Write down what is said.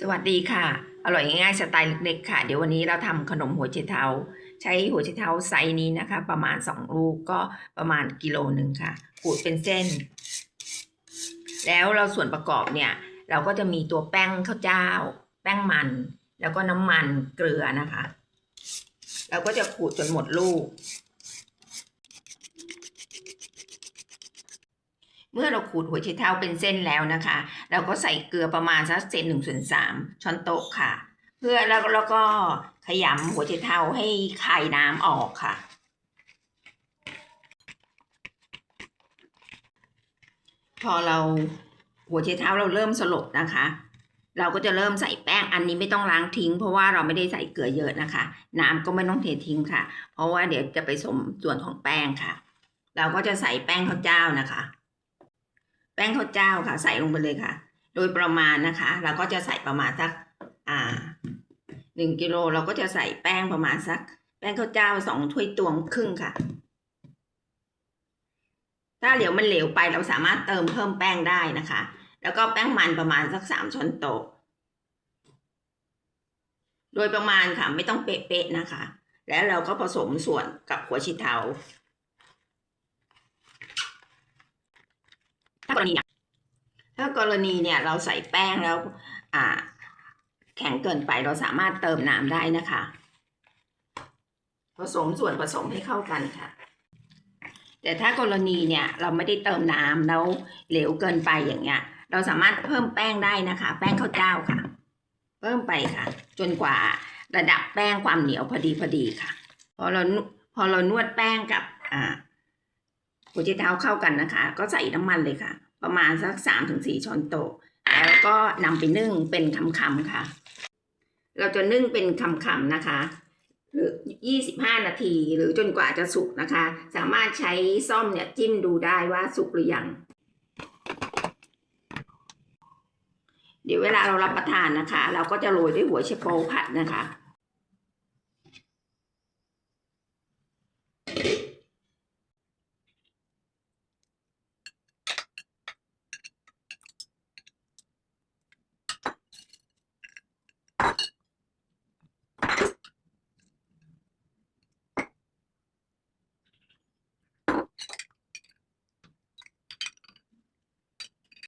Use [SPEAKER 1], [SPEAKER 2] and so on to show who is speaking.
[SPEAKER 1] สวัสดีค่ะ อร่อยง่ายสไตล์เล็กๆค่ะ เดี๋ยววันนี้เราทำขนมหัวไชเท้าใช้หัวไชเท้าไซส์นี้นะคะ ประมาณ 2 ลูกก็ประมาณกิโลหนึ่งค่ะขูดเป็นเส้น แล้วเราส่วนประกอบเนี่ย เราก็จะมีตัวแป้งข้าวเจ้า แป้งมัน แล้วก็น้ำมันเกลือนะคะ เราก็จะขูดจนหมดลูก เมื่อเราขูดหัวไชเท้าเป็นเส้นแล้วนะคะ เราก็ใส่เกลือประมาณสักเศษหนึ่งส่วนสามช้อนโต๊ะค่ะ เพื่อแล้วแล้วก็ขยำหัวไชเท้าให้คายน้ำออกค่ะ พอเราหัวไชเท้าเราเริ่มสลบนะคะ เราก็จะเริ่มใส่แป้งอันนี้ไม่ต้องล้างทิ้ง เพราะว่าเราไม่ได้ใส่เกลือเยอะนะคะ น้ำก็ไม่ต้องเททิ้งค่ะ เพราะว่าเดี๋ยวจะไปสมส่วนของแป้งค่ะ เราก็จะใส่แป้งข้าวเจ้านะคะ แป้งข้าวเจ้าค่ะ ใส่ลงไปเลยค่ะ โดยประมาณนะคะ เราก็จะใส่ประมาณสัก อ่าหนึ่งกิโลเราก็จะใส่แป้งประมาณสัก แป้งข้าวเจ้าสองถ้วยตวงครึ่งค่ะ ถ้าเหลวมันเหลวไปเราสามารถเติมเพิ่มแป้งได้นะคะ แล้วก็แป้งมันประมาณสักสามช้อนโต๊ะโดยประมาณค่ะไม่ต้องเป๊ะๆนะคะ แล้วเราก็ผสมส่วนกับหัวชิเทา ถ้า กรณีถ้ากรณีเนี่ยเราใส่แป้งแล้วอ่าแข็งเกินไปเราสามารถเติมน้ำได้นะคะ ผสมส่วนผสมให้เข้ากันค่ะ แต่ถ้ากรณีเนี่ยเราไม่ได้เติมน้ำแล้วเหลวเกินไปอย่างเงี้ย เราสามารถเพิ่มแป้งได้นะคะ แป้งข้าวเจ้าค่ะ เพิ่มไปค่ะ จนกว่าระดับแป้งความเหนียวพอดีพอดีค่ะ พอเราพอเรานวดแป้งกับอ่าหัวใจเท้าเข้ากันนะคะ ก็ใส่น้ำมันเลยค่ะ ประมาณสักสามถึงสี่ช้อนโต๊ะแล้วก็นำไปนึ่งเป็นคำๆค่ะ เราจะนึ่งเป็นคำๆนะคะ หรือยี่สิบห้านาทีหรือจนกว่าจะสุกนะคะ สามารถใช้ซ่อมเนี่ยจิ้มดูได้ว่าสุกหรือยัง เดี๋ยวเวลาเรารับประทานนะคะ เราก็จะโรยด้วยหัวเชโปผัดนะคะ